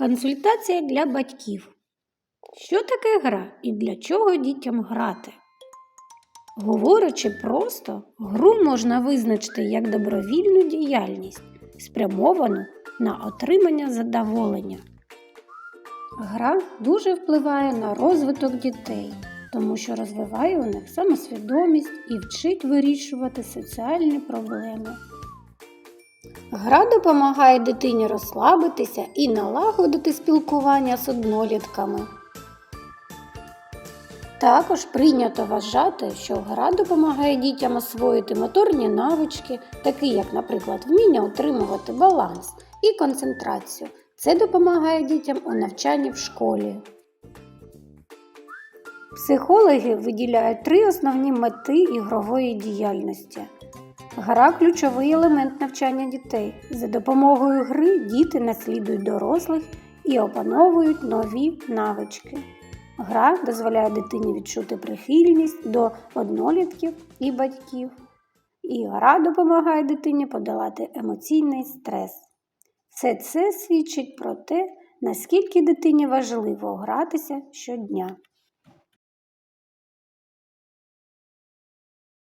Консультація для батьків. Що таке гра і для чого дітям грати? Говорячи просто, гру можна визначити як добровільну діяльність, спрямовану на отримання задоволення. Гра дуже впливає на розвиток дітей, тому що розвиває у них самосвідомість і вчить вирішувати соціальні проблеми. Гра допомагає дитині розслабитися і налагодити спілкування з однолітками. Також прийнято вважати, що гра допомагає дітям освоїти моторні навички, такі як, наприклад, вміння утримувати баланс і концентрацію. Це допомагає дітям у навчанні в школі. Психологи виділяють три основні мети ігрової діяльності. Гра ключовий елемент навчання дітей. За допомогою гри діти наслідують дорослих і опановують нові навички. Гра дозволяє дитині відчути прихильність до однолітків і батьків. І гра допомагає дитині подолати емоційний стрес. Все це свідчить про те, наскільки дитині важливо гратися щодня.